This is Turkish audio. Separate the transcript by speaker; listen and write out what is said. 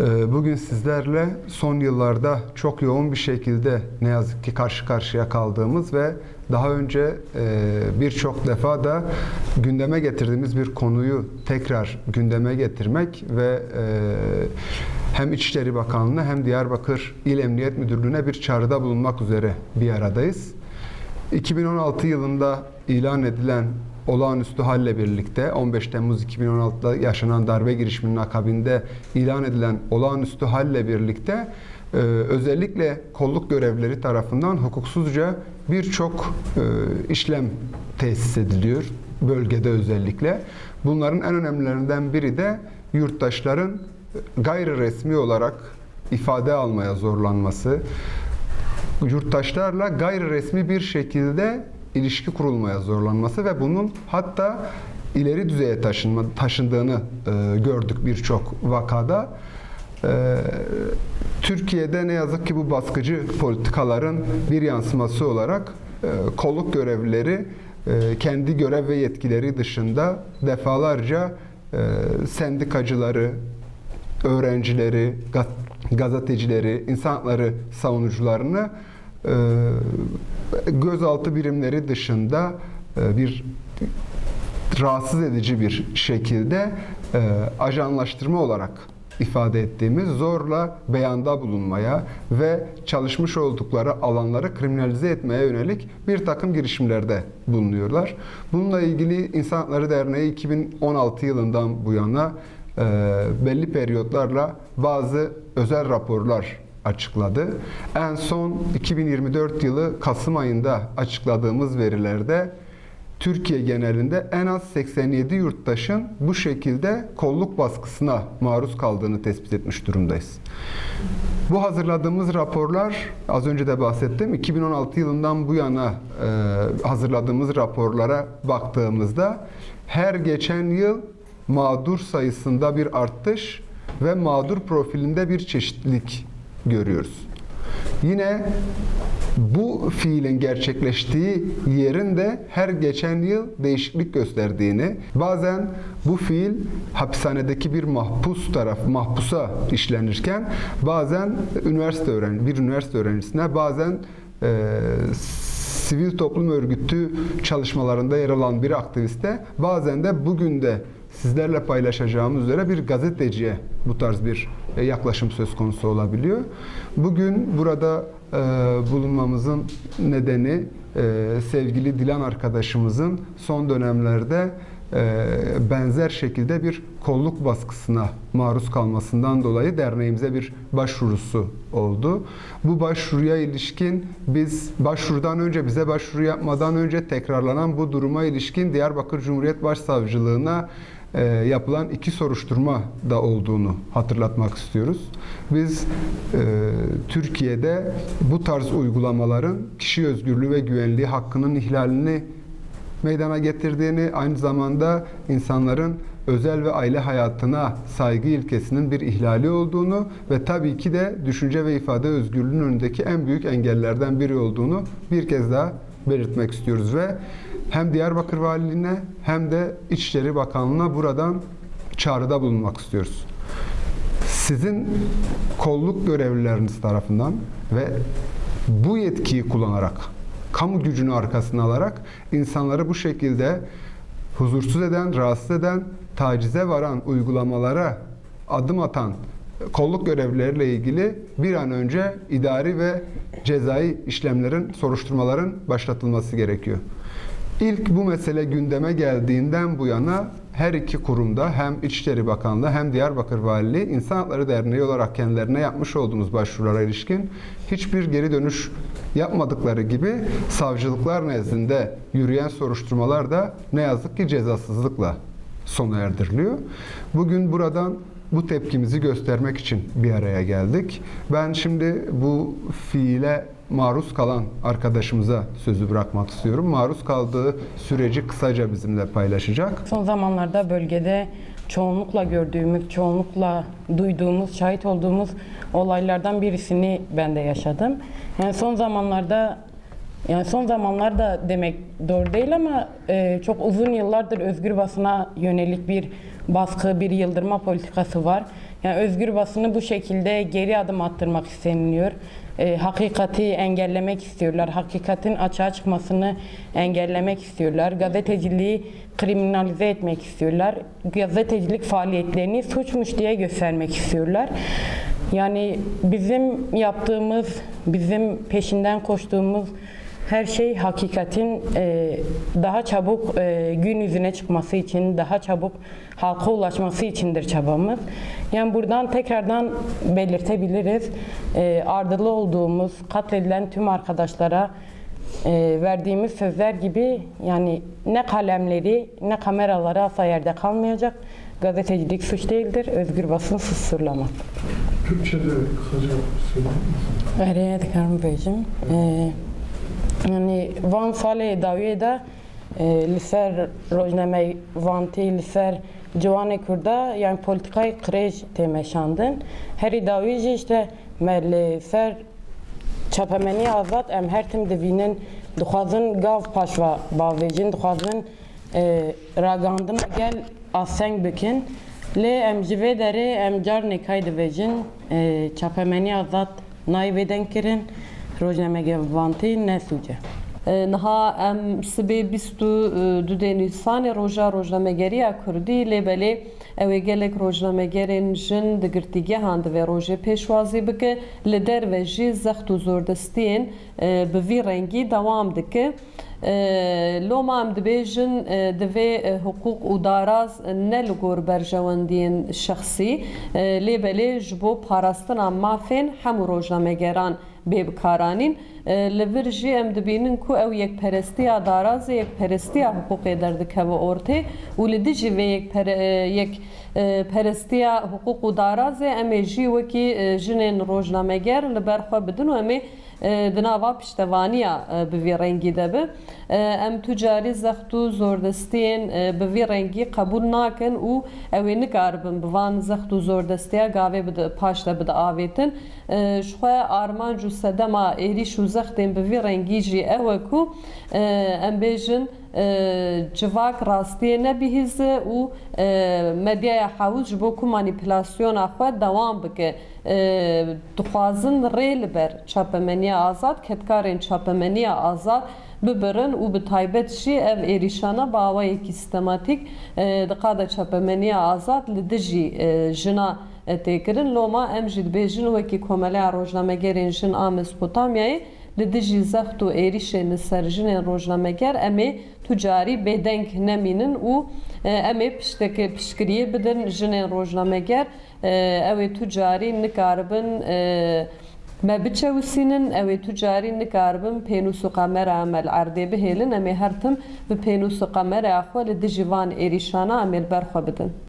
Speaker 1: Ee, Bugün sizlerle son yıllarda çok yoğun bir şekilde ne yazık ki karşı karşıya kaldığımız ve daha önce e, birçok defa da gündeme getirdiğimiz bir konuyu tekrar gündeme getirmek ve e, hem İçişleri Bakanlığı hem Diyarbakır İl Emniyet Müdürlüğü'ne bir çağrıda bulunmak üzere bir aradayız. 2016 yılında ilan edilen olağanüstü halle birlikte 15 Temmuz 2016'da yaşanan darbe girişiminin akabinde ilan edilen olağanüstü halle birlikte e, özellikle kolluk görevlileri tarafından hukuksuzca birçok e, işlem tesis ediliyor bölgede özellikle. Bunların en önemlilerinden biri de yurttaşların gayri resmi olarak ifade almaya zorlanması, yurttaşlarla gayri resmi bir şekilde ilişki kurulmaya zorlanması ve bunun hatta ileri düzeye taşınma, taşındığını e, gördük birçok vakada. E, Türkiye'de ne yazık ki bu baskıcı politikaların bir yansıması olarak e, kolluk görevlileri e, kendi görev ve yetkileri dışında defalarca e, sendikacıları, öğrencileri, ga- gazetecileri, insan hakları savunucularını e, gözaltı birimleri dışında e, bir rahatsız edici bir şekilde e, ajanlaştırma olarak ifade ettiğimiz zorla beyanda bulunmaya ve çalışmış oldukları alanları kriminalize etmeye yönelik bir takım girişimlerde bulunuyorlar. Bununla ilgili İnsan Hakları Derneği 2016 yılından bu yana e, belli periyotlarla bazı özel raporlar açıkladı. En son 2024 yılı Kasım ayında açıkladığımız verilerde Türkiye genelinde en az 87 yurttaşın bu şekilde kolluk baskısına maruz kaldığını tespit etmiş durumdayız. Bu hazırladığımız raporlar az önce de bahsettim 2016 yılından bu yana e, hazırladığımız raporlara baktığımızda her geçen yıl mağdur sayısında bir artış ve mağdur profilinde bir çeşitlilik görüyoruz. Yine bu fiilin gerçekleştiği yerin de her geçen yıl değişiklik gösterdiğini, bazen bu fiil hapishanedeki bir mahpus taraf, mahpusa işlenirken, bazen üniversite öğren bir üniversite öğrencisine, bazen e, sivil toplum örgütü çalışmalarında yer alan bir aktiviste, bazen de bugün de sizlerle paylaşacağımız üzere bir gazeteciye bu tarz bir e, yaklaşım söz konusu olabiliyor. Bugün burada e, bulunmamızın nedeni e, sevgili Dilan arkadaşımızın son dönemlerde e, benzer şekilde bir kolluk baskısına maruz kalmasından dolayı derneğimize bir başvurusu oldu. Bu başvuruya ilişkin biz başvurudan önce bize başvuru yapmadan önce tekrarlanan bu duruma ilişkin Diyarbakır Cumhuriyet Başsavcılığına e, yapılan iki soruşturma da olduğunu hatırlatmak istiyoruz. Biz e, Türkiye'de bu tarz uygulamaların kişi özgürlüğü ve güvenliği hakkının ihlalini meydana getirdiğini, aynı zamanda insanların özel ve aile hayatına saygı ilkesinin bir ihlali olduğunu ve tabii ki de düşünce ve ifade özgürlüğünün önündeki en büyük engellerden biri olduğunu bir kez daha belirtmek istiyoruz ve hem Diyarbakır Valiliğine hem de İçişleri Bakanlığı'na buradan çağrıda bulunmak istiyoruz. Sizin kolluk görevlileriniz tarafından ve bu yetkiyi kullanarak, kamu gücünü arkasına alarak insanları bu şekilde huzursuz eden, rahatsız eden, tacize varan uygulamalara adım atan kolluk görevlileriyle ilgili bir an önce idari ve cezai işlemlerin, soruşturmaların başlatılması gerekiyor. İlk bu mesele gündeme geldiğinden bu yana her iki kurumda hem İçişleri Bakanlığı hem Diyarbakır Valiliği İnsan Hakları Derneği olarak kendilerine yapmış olduğumuz başvurulara ilişkin hiçbir geri dönüş yapmadıkları gibi savcılıklar nezdinde yürüyen soruşturmalar da ne yazık ki cezasızlıkla sona erdiriliyor. Bugün buradan bu tepkimizi göstermek için bir araya geldik. Ben şimdi bu fiile maruz kalan arkadaşımıza sözü bırakmak istiyorum. Maruz kaldığı süreci kısaca bizimle paylaşacak.
Speaker 2: Son zamanlarda bölgede çoğunlukla gördüğümüz, çoğunlukla duyduğumuz, şahit olduğumuz olaylardan birisini ben de yaşadım. Yani son zamanlarda yani son zamanlarda demek doğru değil ama e, çok uzun yıllardır özgür basına yönelik bir baskı, bir yıldırma politikası var. Yani özgür basını bu şekilde geri adım attırmak isteniliyor. E, hakikati engellemek istiyorlar. Hakikatin açığa çıkmasını engellemek istiyorlar. Gazeteciliği kriminalize etmek istiyorlar. Gazetecilik faaliyetlerini suçmuş diye göstermek istiyorlar. Yani bizim yaptığımız, bizim peşinden koştuğumuz her şey hakikatin e, daha çabuk e, gün yüzüne çıkması için, daha çabuk halka ulaşması içindir çabamız. Yani buradan tekrardan belirtebiliriz. E, ardılı olduğumuz, katledilen tüm arkadaşlara e, verdiğimiz sözler gibi yani ne kalemleri ne kameraları asla yerde kalmayacak. Gazetecilik suç değildir, özgür basın susturulamaz.
Speaker 3: Türkçe'de kısaca söyler misin?
Speaker 2: Evet Karim Beyciğim. Ee, yani van salê dawiyê de e, li ser rojnamey vantî li ser Kurda yani politikayê qirêj tê meşandin. Herî dawî işte me li ser çapemeniya azad em her tim divînin dixwazin gav paşva bavêjin dixwazin e, ragandina gel aseng bikin lê em ji vê derê em carnê kay dibêjin e, çapemeniya azad kirin rojnameyê vantî ne sûce.
Speaker 4: Niha em sibê bîst û du dê Nîsanê roja rojnamegeriya Kurdî lêbelê ew ê gelek rojnamegerên jin di girtîgehan di vê rojê pêşwazî bike li derve jî zext û zordestiyên bi vî rengî dewam dike. Loma em dibêjin divê hukuk û daraz ne li gor berjewendiyên şexsî lêbelê ji bo parastina mafên bêbikaranîn li vir jî em dibînin ku ew yekperestiya darazê yekperestiya hukukê derdikeve ortê û li dijî vê yekperestiya hukuk û darazê em ê jî wekî jinên rojnameger li ber xwe bidin û em ê di nava piştevaniya bi vî rengî de bi. Em tu carî zext û zordestiyên bi vî rengî qebûl nakin û ew ê nikaribin bi van zext û zordestiya gavê bide paş de bide avêtin. Ji xwe armanc e bêjin civak û medyaya hewûz ji bo ku manîpülasyona xwe dewam bike. Dixwazin rê li ber çapemeniya azad ketkarên çapemeniya azad bibirin û bi taybet jî ev êrîşana bawayekî sistematik diqada çapemeniya azad li dijî jina têkirin. Loma em jî dibêjin wekî komeleya rojnamegerên jin a Mezopotamyayê li dijî zext û êrişên li ser jinên rojnameger em ê tucarî bêdeng nemînin û em ê piştekê piştgiriyê bidin jinên rojnameger ew ê tucarî nikaribin me biçewîsînin ew ê tucarî nikaribin pênûs û qamera emel erdê bihêlin em ê her tim bi pênûs û qamereya xwe li dijî van êrîşana li.